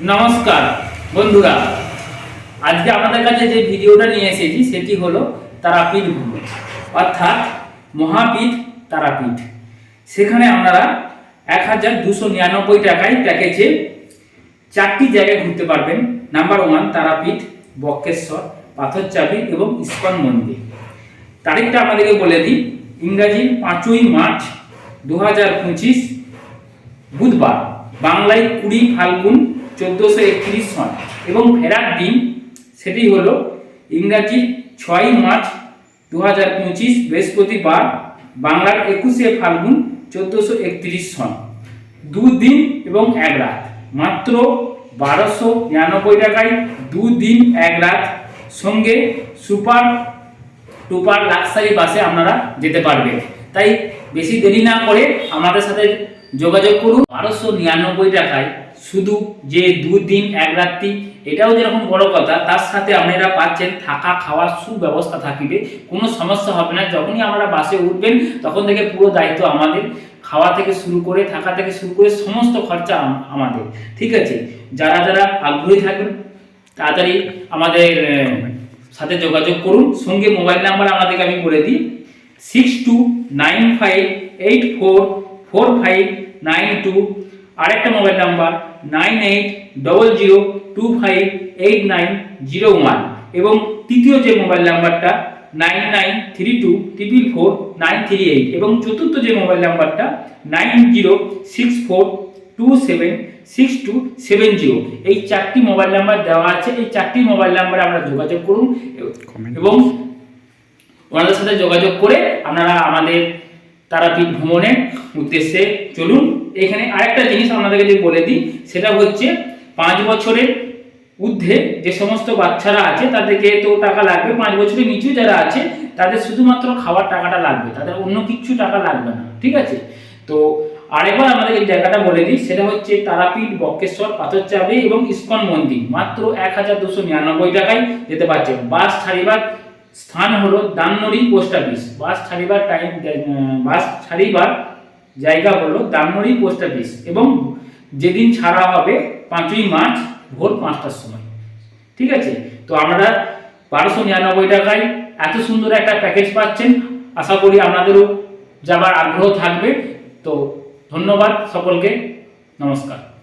নমস্কার, বন্ধুরা। আজকে আপনাদের কাছে যে ভিডিওটা নিয়ে এসেছি, সেটি হলো তারাপীঠ ভ্রমণ অর্থাৎ মহাপীঠ তারাপীঠ। সেখানে আপনারা এক হাজার দুশো নিরানব্বই টাকায় প্যাকেজে চারটি জায়গায় ঘুরতে পারবেন। নাম্বার ওয়ান, তারাপীঠ, বক্রেশ্বর, পাথরচাপি এবং ইস্কন মন্দির। তারিখটা আমাদেরকে বলে দিই, ইংরাজি পাঁচই মার্চ দু হাজার পঁচিশ বুধবার, বাংলায় কুড়ি ফাল্গুন চোদ্দোশো একত্রিশ সন এবং ফেরার দিন সেটি হলো ইংরাজি ছয় মার্চ দু হাজার পঁচিশ বৃহস্পতিবার বাংলার একুশে ফাল্গুন চোদ্দোশো একত্রিশ সন দুদিন এবং এক রাত। মাত্র বারোশো নিরানব্বই টাকায় দুদিন এক রাত সঙ্গে সুপার টুপার লাক্সারি বাসে আপনারা যেতে পারবেন। তাই বেশি দেরি না করে আমাদের সাথে যোগাযোগ করুন। বারোশো নিরানব্বই টাকায় শুধু যে দুদিন, এক রাত্রি, এটাও যেরকম বড় কথা, তার সাথে আপনারা পাচ্ছেন থাকা, খাওয়ার সুব্যবস্থা থাকিবে। কোনো সমস্যা হবে না। যখনই আপনারা বাসে উঠবেন, তখন থেকে পুরো দায়িত্ব আমাদের। খাওয়া থেকে শুরু করে, থাকা থেকে শুরু করে সমস্ত খরচা আমাদের। ঠিক আছে? যারা যারা আগ্রহী থাকবেন, তাড়াতাড়ি আমাদের সাথে যোগাযোগ করুন। সঙ্গে মোবাইল নাম্বার আমাদেরকে আমি বলে দিই, six two nine five eight four four five nine two আরেকটা mobile number nine eight double zero two five eight nine zero one এবং তৃতীয় যে মোবাইল নাম্বারটা nine nine three two triple four nine three eight এবং চতুর্থ যে mobile নাম্বারটা nine zero six four two seven six two seven zero. এই চারটি মোবাইল নাম্বার দেওয়া আছে এই চারটি মোবাইল নাম্বারে আপনারা যোগাযোগ করুন এবং ওনাদের সাথে যোগাযোগ করে আপনারা আমাদের তারাপীঠ ভ্রমণের উদ্দেশ্যে চলুন, এখানে আরেকটা জিনিস আপনাদেরকে যদি বলে দিই, সেটা হচ্ছে পাঁচ বছরের ঊর্ধ্বে যে সমস্ত বাচ্চারা আছে, তাদেরকে তো টাকা লাগবে, পাঁচ বছরের নিচু যারা আছে, তাদের শুধুমাত্র খাওয়ার টাকাটা লাগবে, তাদের অন্য কিছু টাকা লাগবে না, ঠিক আছে? তো আরেকবার আমাদের এই জায়গাটা বলে দিই, সেটা হচ্ছে তারাপীঠ, বক্রেশ্বর পাথরচাপি এবং ইস্কন মন্দির, মাত্র এক হাজার দুশো নিরানব্বই টাকায় যেতে পারছে বাস ছাড়িবার স্থান হলো দামনড়ি পোস্ট অফিস। বাস ছাড়িবার টাইম বাস ছাড়িবার জায়গা হলো দামনড়ি পোস্ট অফিস এবং যেদিন ছাড়া হবে পাঁচই মার্চ ভোর পাঁচটার সময়। ঠিক আছে? তো আমরা বারোশো নিরানব্বই টাকায় এত সুন্দর একটা প্যাকেজ পাচ্ছেন। আশা করি আপনাদেরও যাবার আগ্রহ থাকবে। তো ধন্যবাদ সকলকে। নমস্কার।